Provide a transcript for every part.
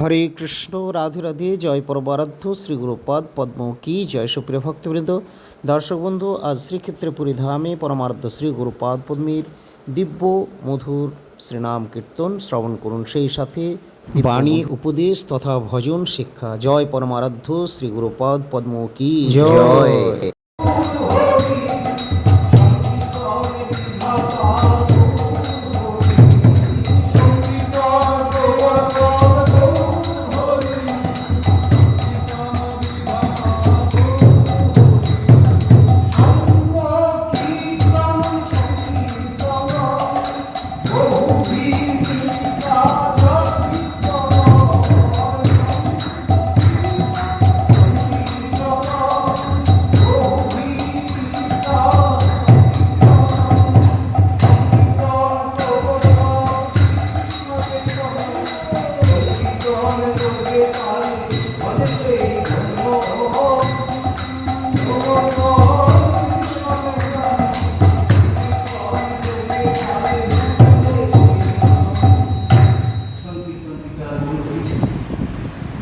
হরে কৃষ্ণ রাধে রাধে জয় পরমারাধ্য শ্রী গুরুপদ পদ্ম কি জয় সুপ্রিয় ভক্তবৃন্দ। দর্শক বন্ধু আজ শ্রীক্ষেত্রে ধামে পরমারাধ্য শ্রী গুরুপাদ পদ্মীর দিব্য মধুর শ্রীনাম কীর্তন শ্রবণ করুন। সেই সাথে বাণী উপদেশ তথা ভজন শিক্ষা। জয় পরমারাধ্য শ্রী গুরুপদ পদ্ম কি জয়।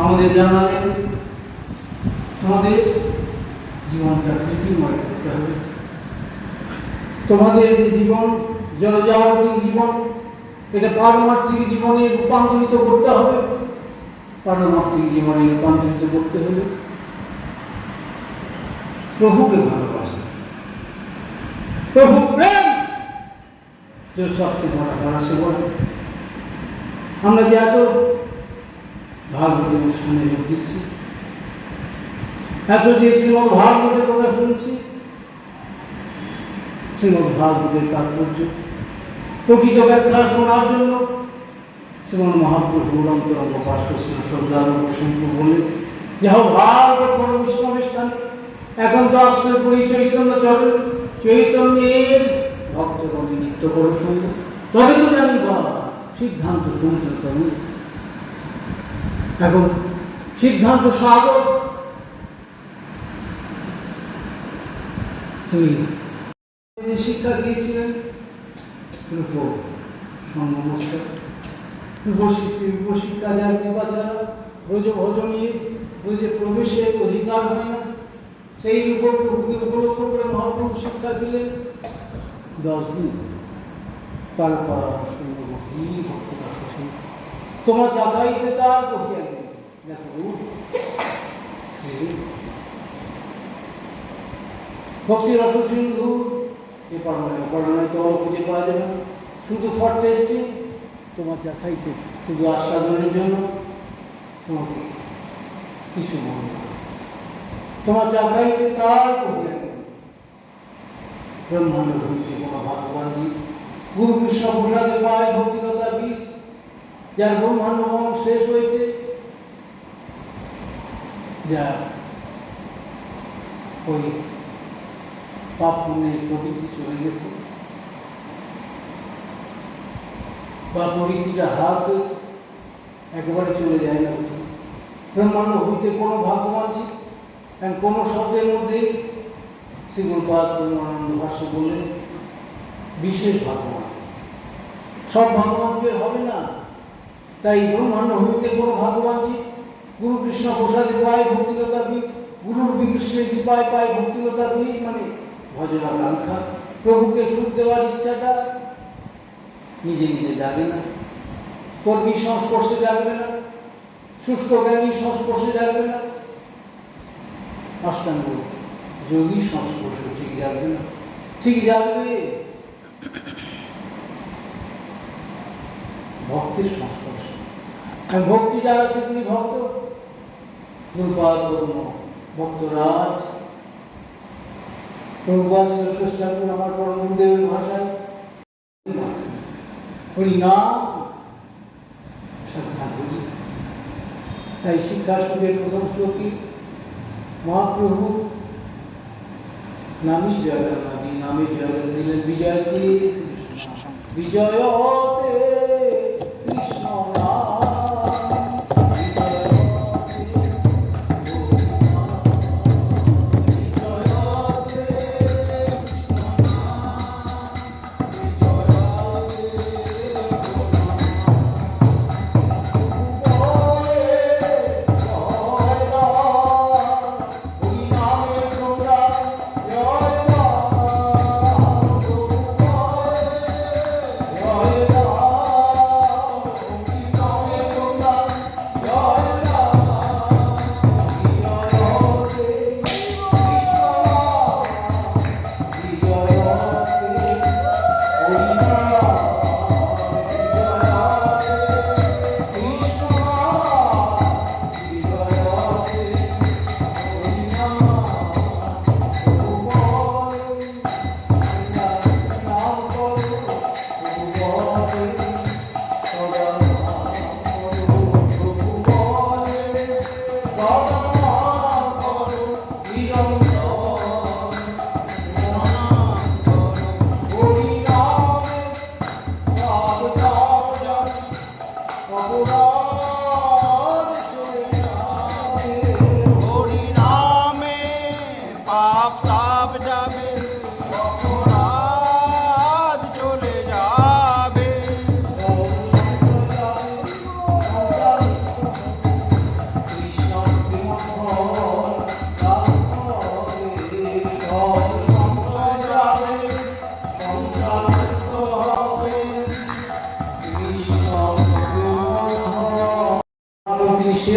আমাদের জানালেন তোমাদের জীবনটা পৃথিবীময় করতে হবে। তোমাদের যে জীবন, জনজাগতিক জীবন, এটা পারমার্থিক জীবনে রূপান্তরিত করতে হবে। পারমার্থিক জীবনে রূপান্তরিত করতে হলে প্রভুকে ভালোবাসতে হবে। প্রভু প্রেম যে সবচেয়ে বড় বড় সেবন আমরা যে এত ভাগবত অনুষ্ঠানে যোগ দিচ্ছি, এত যে শ্রীমদ ভাগবতের কথা শুনছি, শ্রীমদ ভাগবতের তাৎপর্য, প্রকৃত ব্যাখ্যা শোনার জন্য শ্রীমন মহাপ্রভুর অন্তরঙ্গ পার্শ্বশীল শ্রদ্ধানন্দ শঙ্কর বললেন যাহ ভাগবত পরমেশ্বরের স্থানে এখন তো আশ্রয় করি চৈতন্য চরণ, চৈতন্যের ভক্তগণ নিত্য করো সঙ্গ। তবে তো জানি বা সিদ্ধান্ত সমুদ্র তরুণ এখন সিদ্ধান্ত সাগর। তুমি শিক্ষা দিয়েছিলেন। রূপ সংনমস্কার শিক্ষা দেওয়ার কৃপা ছাড়া রোজ ভজনীয় প্রবেশের অধিকার হয় না। সেই উপলক্ষ করে মহাপ্রভু শিক্ষা দিলেন। দশ দিন তারপর তোমার চাকাইতে তার কহিয়া দেখো ভক্তি সিন্ধু, এ পড়ায় পড়ায় তো খুঁজে পাওয়া যাবে শুধু ফর টেস্টিং তোমার যা চাকাইতে শুধু আস্বাদনের জন্য? তোমাকে কিছু মনে তোমার চাকাইতে তার কহিয়া গেল ব্রহ্মাণ্ড ভক্তি কোনো ভগবানজি গুরু কৃষ্ণ প্রসাদে পায় ভক্তিলতার বীজ যার ব্রহ্মাণ্ড মন শেষ হয়েছে। যা ওই পাপ পুণ্যের প্রবৃত্তি চলে গেছে। বা প্রবৃত্তিটা হ্রাস হয়েছে, একেবারে চলে যায় না। ব্রহ্মাণ্ড হইতে কোনো ভাগ্যবাদী এবং কোনো শব্দের মধ্যেই শ্রীগুরুপাদ প্রেমানন্দ ভাষ্য বললেন, বিশেষ ভাগবান সব ভাগবানদের হবে না। তাই ব্রহ্মাণ্ড হইতে কোনো ভাগবানজি গুরু কৃষ্ণ প্রসাদে পায় ভক্তিলতা বীজ গুরুর বিকৃষ্ণের কৃপায় পায় ভক্তিলতা বীজ মানে ভজনা কাঙ্ক্ষা প্রভুকে সুখ দেওয়ার ইচ্ছাটা নিজে নিজে যাবে না। কর্মী সংস্পর্শে যাবে না। শুষ্ক জ্ঞানী সংস্পর্শে যাবে না। অষ্টাঙ্গ যোগী সংস্পর্শে ঠিক যাবে না। ঠিক যাবে। ভক্তির সংস্পর্শ। ভক্তি যার আছে তিনি ভক্ত। দুর্বাদ ভক্তরাজ। ঠাকুর আমার পরম গুরুদেবের ভাষায় সাক্ষাৎ করি তাই শিক্ষা সুখের প্রথম শ্লোকী মহাপ্রভু নামই জগন্নাথী নামে জগৎ দিলেন বিজয়তে বিজয়তে Oh,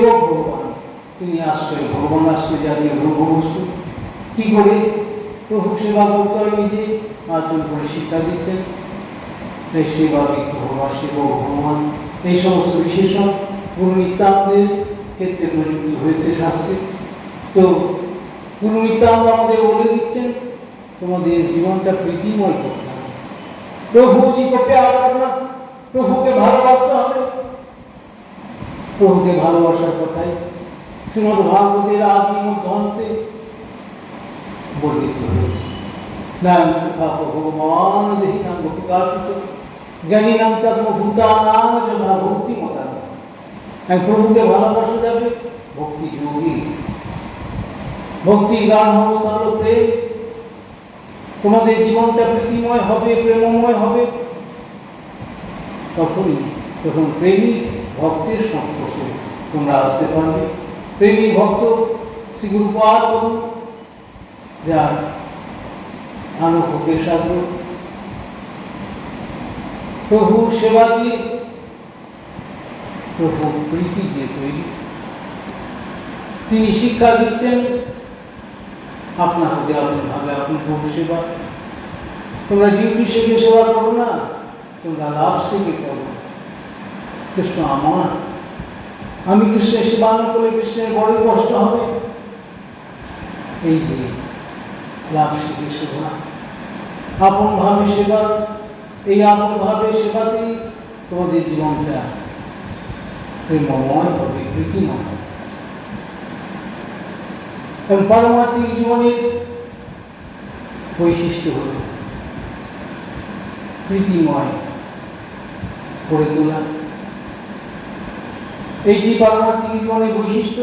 সেবক ভগবান। তিনি আশ্রয় ভগবান আশ্রয় জাতীয় ভূবস্তু কী করে? প্রভু সেবা করতে হয় নিজে আচরণ করে শিক্ষা দিচ্ছেন। তাই সেবা ভগবান সেবক ভগবান। এই সমস্ত বিশেষণ গুরু নিত্যান্তের ক্ষেত্রে প্রযুক্ত হয়েছে শাস্ত্রে। তো গুরু নিত্যান্ত আমাদের বলে দিচ্ছেন, তোমাদের জীবনটা প্রীতিময় করতে হবে। প্রভু জীবনকে আর প্রভুকে ভালোবাসতে হবে। প্রভুকে ভালোবাসার কথাই শ্রীমদ ভাগবতের আদি মধ্যান্তে বর্ণিত হয়েছে। নাম সুখা ভগবান দেহি নাম প্রকাশিত জ্ঞানী নাম চাত্মভূতা নাম যথা ভক্তি মতা এক প্রভুকে ভালোবাসা যাবে ভক্তি যোগী। ভক্তি গান অবস্থা হলো প্রেম, তোমাদের জীবনটা প্রীতিময় হবে, প্রেমময় হবে। তখনই যখন প্রেমিক ভক্তের সংস্পর্শে তোমরা আসতে পারবে। প্রেমিক ভক্ত শ্রী গুরুপাদ যার আনুভোগের সাগ্র প্রভুর সেবা দিয়ে, প্রভু প্রীতি দিয়ে তৈরি। তিনি শিক্ষা দিচ্ছেন আপনার হতে আপনি ভাবে আপনি প্রভু সেবা। তোমরা ডিউটি শিখে সেবা করো না, তোমরা লাভ শিখে করো। কৃষ্ণ আমার। আমি কৃষ্ণের সেবা না করলে কৃষ্ণের বড় কষ্ট হবে। এই যে লাভ শিখে সেবা আপন ভাবে সেবা, এই আপন ভাবে সেবাতেই তোমাদের জীবনটা প্রেমময় হবে, প্রীতিময় এবং পারমার্থিক জীবনের বৈশিষ্ট্য হল প্রীতিময় করে তোলা। এইটি পারমার্থিক জীবনের বৈশিষ্ট্য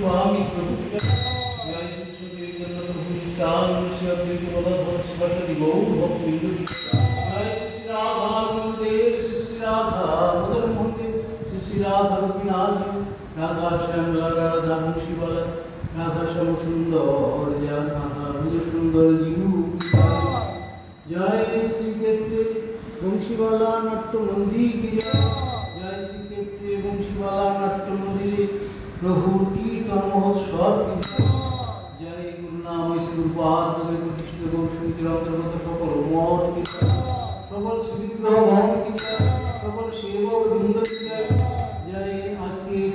রাধা শ্যামলা রাধা বংশীবালা রাধা শ্যাম সুন্দর জয় রাধা সুন্দর জিহু জয় শ্রীক্ষেত্রে বংশীবালা নাট্য মন্দির জয় প্রভুর কীর্তন মহোৎসব কি জয়। জয় গুরু নাম শ্রী গুরুপাদ প্রতিষ্ঠিত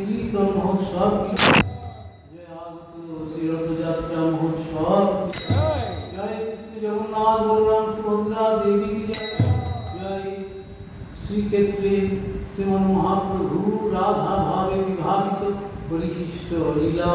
কীর্তন মহোৎসব জয়। আগত শ্রী রথযাত্রা মহোৎসব জয়। শ্রী জগন্নাথ বলরাম শ্রীক্ষেত্রে শ্রীমন মহাপ্রভু রাধা ভাবে বিভাবিত পরিশিষ্ট লীলা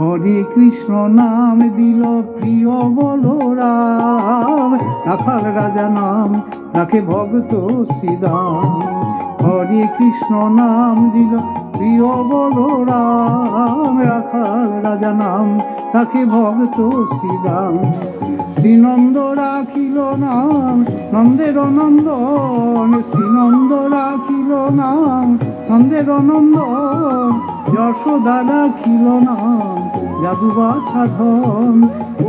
হরে কৃষ্ণ নাম দিল প্রিয় বলরাম। রাখাল রাজা নাম রাখে ভক্ত শ্রীদাম। হরে কৃষ্ণ নাম দিল প্রিয় বলরাম, রাখাল রাজা নাম, রাখে ভক্ত শ্রীদাম শ্রীনন্দ রাখিল নাম, নন্দের নন্দন। শ্রীনন্দ রাখিল নাম, নন্দের নন্দন। যশোদা রাখিল নাম, যাদুবা সাধন।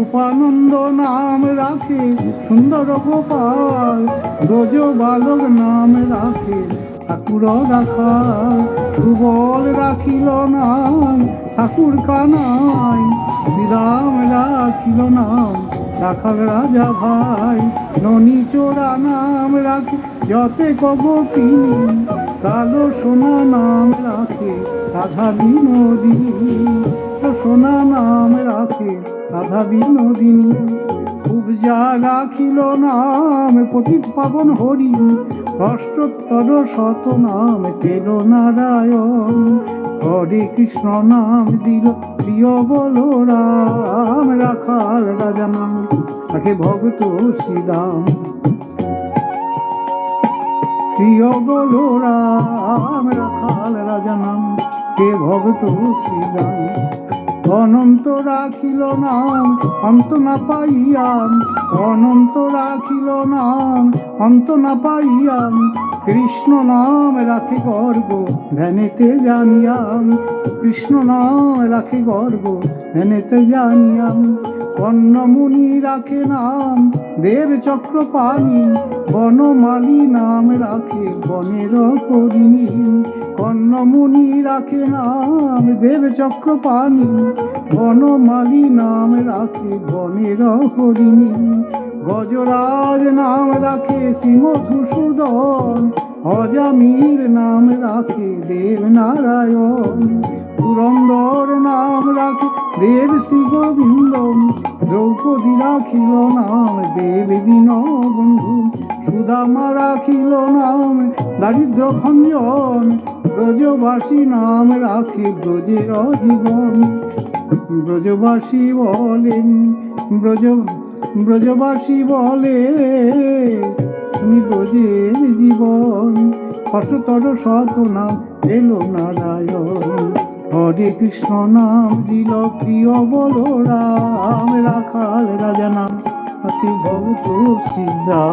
উপানন্দ নাম রাখে সুন্দর গোপাল। রোজ বালক নাম রাখে ঠাকুর রাখা সুবল রাখিল নাম, ঠাকুর কানাই, শ্রীরাম রাখিল নাম, রাখাল রাজা ভাই, ননি চোরা নাম রাখে, যতে কবতিনী কালো সোনা নাম রাখে, রাধা বিনোদিনী সোনা নাম রাখে, রাধা বিনোদিনী। উপজা রাখিল নাম পতিত পাবন হরি। অষ্টোত্তর শত নাম পেল নারায়ণ। হরে কৃষ্ণ নাম দিল প্রিয় বলরাম, রাখাল রাজা নাম তাকে ভগত শ্রীদাম। প্রিয় বলরাম, রাখাল রাজা নাম কে ভগত শ্রীরাম অনন্ত রাখিল নাম, অন্ত না পাইয়াম। অনন্ত রাখিল নাম, অন্ত না পাইয়াম। কৃষ্ণ নাম রাখে গর্ব, ধ্যানেতে জানিয়াম। কৃষ্ণ নাম রাখে গর্ব, ধ্যানেতে জানিয়াম। কর্ণমুনি রাখে নাম, দেব চক্র পানি, বনমালী নাম রাখে, বনের করিনি কর্ণমুনি রাখে নাম, দেব চক্র পানি, বনমালী নাম রাখে, বনের হরিণী গজরাজ নাম রাখে সিংহধূসূদন অজামির নাম রাখে, দেব নারায়ণ। পুরন্দর নাম রাখে দেব শ্রী গোবিন্দ দ্রৌপদী রাখিল নাম, দেব দীন বন্ধু সুদামা রাখিল নাম, দারিদ্র খঞ্জন, ব্রজবাসী নাম রাখে ব্রজের জীবন। ব্রজবাসী বলেন, ব্রজ, ব্রজবাসী বলে, তুমি ব্রজের জীবন শততর শত নাম এলো নারায়ণ। হরে কৃষ্ণ নাম দিল প্রিয় বলরাম রাখাল রাজা নাম অতি ভগত সিদ্ধা